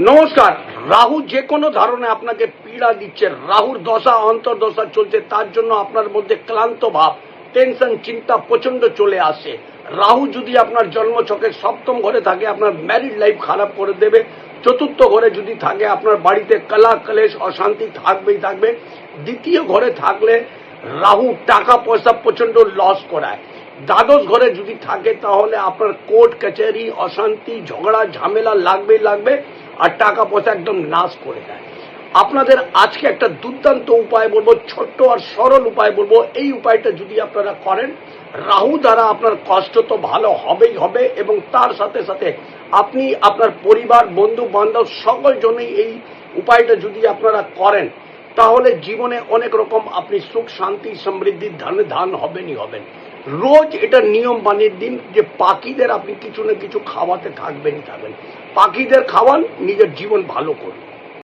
নমস্কার। রাহু যে কোনো ধরনে আপনাকে পীড়া দিচ্ছে, রাহুর দশা, অন্তর্দশা চলছে, তার জন্য আপনার মধ্যে ক্লান্ত ভাব টেনশন চিন্তা প্রচণ্ড চলে আসে। রাহু যদি আপনার জন্মছকের সপ্তম ঘরে থাকে, আপনার ম্যারিড লাইফ খারাপ করে দেবে। চতুর্থ ঘরে যদি থাকে, আপনার বাড়িতে কলা, কলেশ, অশান্তি থাকবেই থাকবে। দ্বিতীয় ঘরে থাকলে রাহু টাকা পয়সা প্রচণ্ড লস করায়। দ্বাদশ ঘরে যদি থাকে, তাহলে আপনার কোর্ট কাছারি অশান্তি, ঝগড়া, ঝামেলা লাগবেই লাগবে। আর টাকা পয়সা একদম নাশ করে দেয়। আপনাদের আজকে একটা দুর্দান্ত উপায় বলব, ছোট্ট আর সরল উপায় বলব। এই উপায়টা যদি আপনারা করেন, রাহু দ্বারা আপনার কষ্ট তো ভালো হবেই হবে এবং তার সাথে সাথে আপনি আপনার পরিবার বন্ধু বান্ধব সকল জন্যই এই উপায়টা যদি আপনারা করেন, তাহলে জীবনে অনেক রকম আপনি সুখ, শান্তি সমৃদ্ধির ধানে ধান হবেনই হবেন। রোজ এটা নিয়ম বানিয়ে দিন যে পাখিদের আপনি কিছু না কিছু খাওয়াতে থাকবেনই থাকবেন। পাখিদের খাওয়ান, নিজের জীবন ভালো করুন।